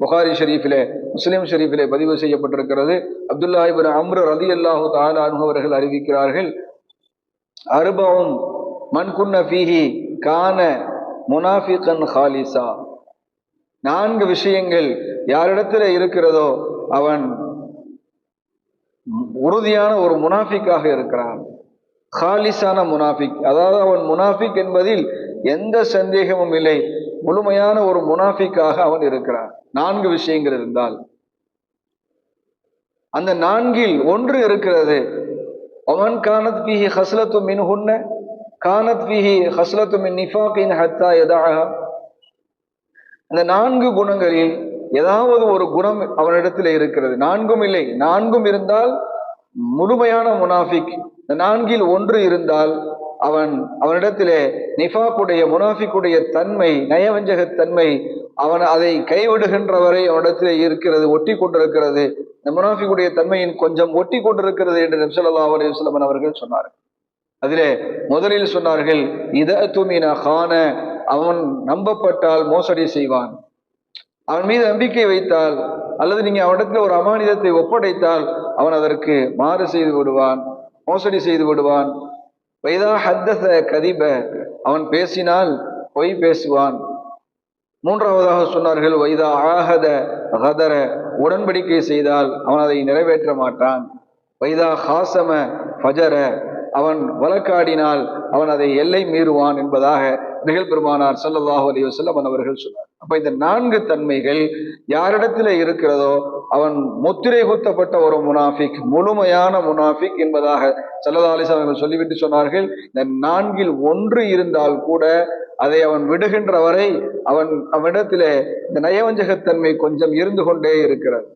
புகாரி ஷெரீஃபிலே முஸ்லீம் ஷெரீஃபிலே பதிவு செய்யப்பட்டிருக்கிறது. அப்துல்லா இபின் அம்ரு ரதி அல்லாஹு தாலானு அவர்கள் அறிவிக்கிறார்கள் அருபவும் மண்குன்ன ஃபீஹி கான முனாஃபிகன் ஹாலிசா. நான்கு விஷயங்கள் யாரிடத்தில் இருக்கிறதோ அவன் உறுதியான ஒரு முனாஃபிக்காக இருக்கிறான். ஹாலிசான முனாஃபிக் அதாவது அவன் முனாஃபிக் என்பதில் எந்த சந்தேகமும் இல்லை. முழுமையான ஒரு முனாஃபிக்காக அவன் இருக்கிறான். நான்கு விஷயங்கள் இருந்தால். அந்த நான்கில் ஒன்று இருக்கிறது. அவன் கானத் பிஹி ஹஸ்லத்து மின் ஹுன்ன கானத் பிஹி ஹஸ்லத்து மின் நிஃபாக்கின் ஹத்தா எதாக அந்த நான்கு குணங்களில் ஏதாவது ஒரு குணம் அவனிடத்தில் இருக்கிறது. நான்கும் இல்லை நான்கும் இருந்தால் முழுமையான முனாஃபிக். இந்த நான்கில் ஒன்று இருந்தால் அவன் அவனிடத்திலே நிஃபாக்குடைய முனாஃபிக்குடைய தன்மை நயவஞ்சகத் தன்மை அவன் அதை கைவிடுகின்ற வரை அவனிடத்திலே இருக்கிறது ஒட்டி கொண்டிருக்கிறது இந்த முனாஃபிக்குடைய தன்மையின் கொஞ்சம் ஒட்டி கொண்டிருக்கிறது என்று நம்சல்லா அலையுஸ்லமன் அவர்கள் சொன்னார்கள். அதிலே முதலில் சொன்னார்கள் இத துமின கான அவன் நம்பப்பட்டால் மோசடி செய்வான். அவன் மீது நம்பிக்கை வைத்தால் அல்லது நீங்கள் அவனிடத்தில் ஒரு அமானிதத்தை ஒப்படைத்தால் அவன் அதற்கு மாறு செய்து விடுவான் மோசடி செய்து விடுவான். வைதா ஹத்தச கதிப அவன் பேசினால் பொய் பேசுவான். மூன்றாவதாக சொன்னார்கள் வைதா ஆகத ஹதர உடன்படிக்கை செய்தால் அவன் அதை நிறைவேற்ற மாட்டான். வைதா ஹாசம ஃபஜர அவன் வழக்காடினால் அவன் அதை எல்லை மீறுவான் என்பதாக நிகழ்பெருமானார் ஸல்லல்லாஹு அலி வசல்லம் அவர்கள் சொன்னார். அப்ப இந்த நான்கு தன்மைகள் யாரிடத்தில் இருக்கிறதோ அவன் முத்திரை குத்தப்பட்ட ஒரு முனாஃபிக் முழுமையான முனாஃபிக் என்பதாக ஸல்லல்லாஹு அவர்கள் சொல்லிவிட்டு சொன்னார்கள். இந்த நான்கில் ஒன்று இருந்தால் கூட அதை அவன் விடுகின்ற வரை அவன் அவனிடத்திலே இந்த நயவஞ்சகத்தன்மை கொஞ்சம் இருந்து கொண்டே இருக்கிறது.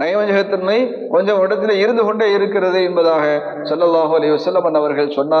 நயவஞ்சகத்தன்மை கொஞ்சம் இடத்துல இருந்து கொண்டே இருக்கிறது என்பதாக ஸல்லல்லாஹு அலி வஸல்லம் அவர்கள் சொன்னார்